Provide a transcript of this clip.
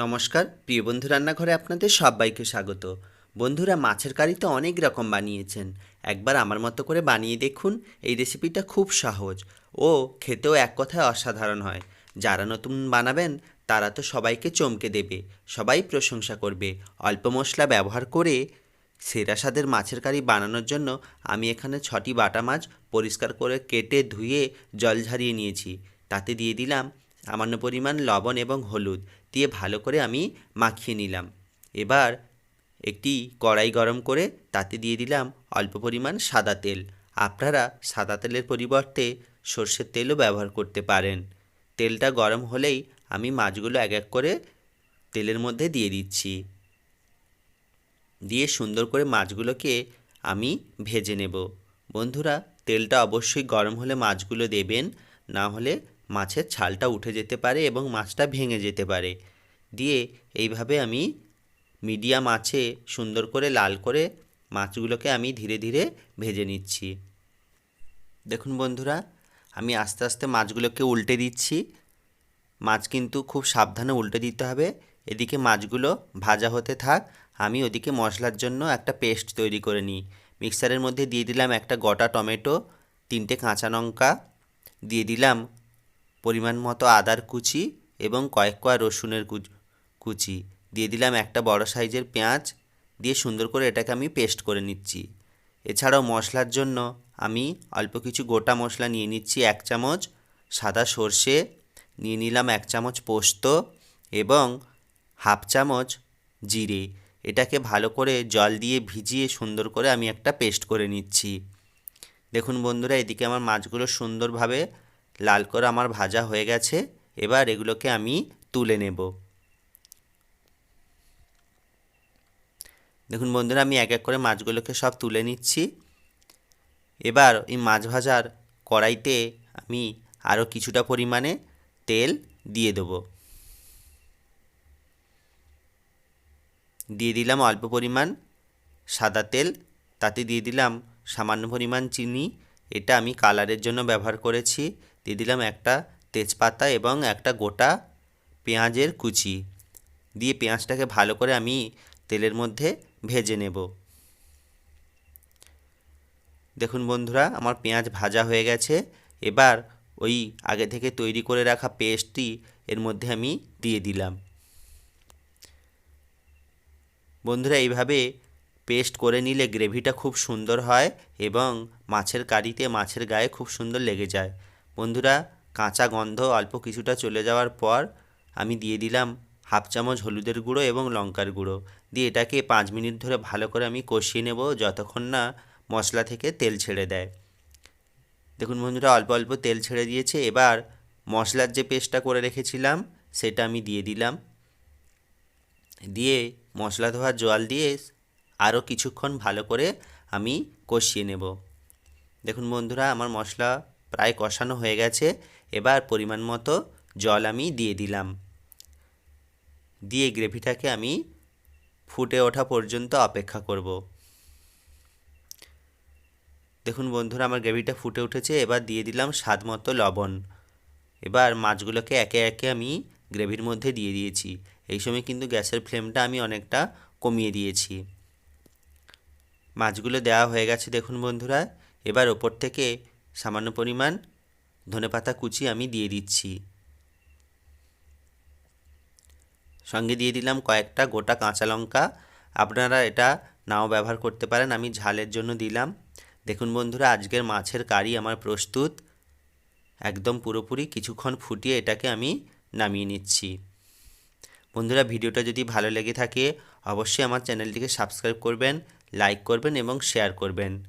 নমস্কার, প্রিয় বন্ধু রান্নাঘরে আপনাদের সবাইকে স্বাগত। বন্ধুরা, মাছের কারি তো অনেক রকম বানিয়েছেন। একবার আমার মতো করে বানিয়ে দেখুন, এই রেসিপিটা খুব সহজ। ও, খেতেও এক কথায় অসাধারণ হয়। যারা নতুন বানাবেন, তারা তো সবাইকে চমকে দেবে, সবাই প্রশংসা করবে। অল্প মশলা ব্যবহার করে সেরা স্বাদের মাছের কারি বানানোর জন্য আমি এখানে ছটি বাটা মাছ পরিষ্কার করে কেটে ধুয়ে জল ঝারিয়ে নিয়েছি। তাতে দিয়ে দিলাম সামান্য পরিমাণ লবণ এবং হলুদ। দিয়ে ভালো করে আমি মাখিয়ে নিলাম। এবার একটি কড়াই গরম করে তাতে দিয়ে দিলাম অল্প পরিমাণ সাদা তেল। আপনারা সাদা তেলের পরিবর্তে সর্ষের তেলও ব্যবহার করতে পারেন। তেলটা গরম হলেই আমি মাছগুলো এক এক করে তেলের মধ্যে দিয়ে দিচ্ছি। দিয়ে সুন্দর করে মাছগুলোকে আমি ভেজে নেব। বন্ধুরা, তেলটা অবশ্যই গরম হলে মাছগুলো দেবেন, না হলে মাছের ছালটা উঠে যেতে পারে এবং মাছটা ভেঙে যেতে পারে। দিয়ে এইভাবে আমি মিডিয়াম আছে সুন্দর করে লাল করে মাছগুলোকে আমি ধীরে ধীরে ভেজে নিচ্ছি। দেখুন বন্ধুরা, আমি আস্তে আস্তে মাছগুলোকে উল্টে দিচ্ছি। মাছ কিন্তু খুব সাবধানে উল্টে দিতে হবে। এদিকে মাছগুলো ভাজা হতে থাক, আমি ওদিকে মশলার জন্য একটা পেস্ট তৈরি করে নিই। মিক্সারের মধ্যে দিয়ে দিলাম একটা গোটা টমেটো, তিনটে কাঁচা লঙ্কা, দিয়ে দিলাম পরিমাণ মতো আদার কুচি এবং কয়েক কোয়া রসুনের কুচি দিয়ে দিলাম একটা বড় সাইজের পেঁয়াজ। দিয়ে সুন্দর করে এটাকে আমি পেস্ট করে নিচ্ছি। এছাড়াও মশলার জন্য আমি অল্প কিছু গোটা মশলা নিয়ে নিচ্ছি, এক চামচ সাদা সর্ষে। নিয়ে নিলাম এক চামচ পোস্ত এবং হাফ চামচ জিরে। এটাকে ভালো করে জল দিয়ে ভিজিয়ে সুন্দর করে আমি একটা পেস্ট করে নিচ্ছি। দেখুন বন্ধুরা, এদিকে আমার মাছগুলো সুন্দরভাবে লাল করে আমার ভাজা হয়ে গেছে, এবার এগুলোকে আমি তুলে নেব। দেখুন বন্ধুরা, আমি এক এক করে মাছগুলোকে সব তুলে নিচ্ছি। এবার এই মাছ ভাজার কড়াইতে আমি আরও কিছুটা পরিমাণে তেল দিয়ে দেবো। দিয়ে দিলাম অল্প পরিমাণ সাদা তেল, তাতে দিয়ে দিলাম সামান্য পরিমাণ চিনি। এটা আমি কালারের জন্য ব্যবহার করেছি। দিয়ে দিলাম একটা তেজপাতা এবং একটা গোটা পেঁয়াজের কুচি। দিয়ে পেঁয়াজটাকে ভালো করে আমি তেলের মধ্যে ভেজে নেব। দেখুন বন্ধুরা, আমার পেঁয়াজ ভাজা হয়ে গেছে। এবার ওই আগে থেকে তৈরি করে রাখা পেস্টটি এর মধ্যে আমি দিয়ে দিলাম। বন্ধুরা, এইভাবে পেস্ট করে নিলে গ্রেভিটা খুব সুন্দর হয় এবং মাছের কারিতে, মাছের গায়ে খুব সুন্দর লেগে যায়। বন্ধুরা, কাঁচা গন্ধ অল্প কিছুটা চলে যাওয়ার পর আমি দিয়ে দিলাম হাফ চামচ হলুদের গুঁড়ো এবং লঙ্কার গুঁড়ো। দিয়ে এটাকে পাঁচ মিনিট ধরে ভালো করে আমি কষিয়ে নেব যতক্ষণ না মশলা থেকে তেল ছেড়ে দেয়। দেখুন বন্ধুরা, অল্প অল্প তেল ছেড়ে দিয়েছে। এবার মশলার যে পেস্টটা করে রেখেছিলাম, সেটা আমি দিয়ে দিলাম। দিয়ে মশলা ধোয়ার জল দিয়ে আরও কিছুক্ষণ ভালো করে আমি কষিয়ে নেব। দেখুন বন্ধুরা, আমার মশলা প্রায় কষানো হয়ে গেছে। এবার পরিমাণ মতো জল আমি দিয়ে দিলাম। দিয়ে গ্রেভিটাকে আমি ফুটে ওঠা পর্যন্ত অপেক্ষা করব। দেখুন বন্ধুরা, আমার গ্রেভিটা ফুটে উঠেছে। এবার দিয়ে দিলাম স্বাদ মতো লবণ। এবার মাছগুলোকে একে একে আমি গ্রেভির মধ্যে দিয়ে দিয়েছি। এই সময় কিন্তু গ্যাসের ফ্লেমটা আমি অনেকটা কমিয়ে দিয়েছি। মাছগুলো দেওয়া হয়ে গেছে, দেখুন বন্ধুরা। এবার ওপর থেকে সামান্য পরিমাণ ধনেপাতা কুচি আমি দিয়ে দিচ্ছি। সঙ্গে দিয়ে দিলাম কয়েকটা গোটা কাঁচা লঙ্কা। আপনারা এটা নাও ব্যবহার করতে পারেন, আমি ঝালের জন্য দিলাম। দেখুন বন্ধুরা, আজকের মাছের কারি আমার প্রস্তুত। একদম পুরোপুরি কিছুক্ষণ ফুটিয়ে এটাকে আমি নামিয়ে নিচ্ছি। বন্ধুরা, ভিডিওটা যদি ভালো লেগে থাকে, অবশ্যই আমার চ্যানেলটিকে সাবস্ক্রাইব করবেন, লাইক করবেন এবং শেয়ার করবেন।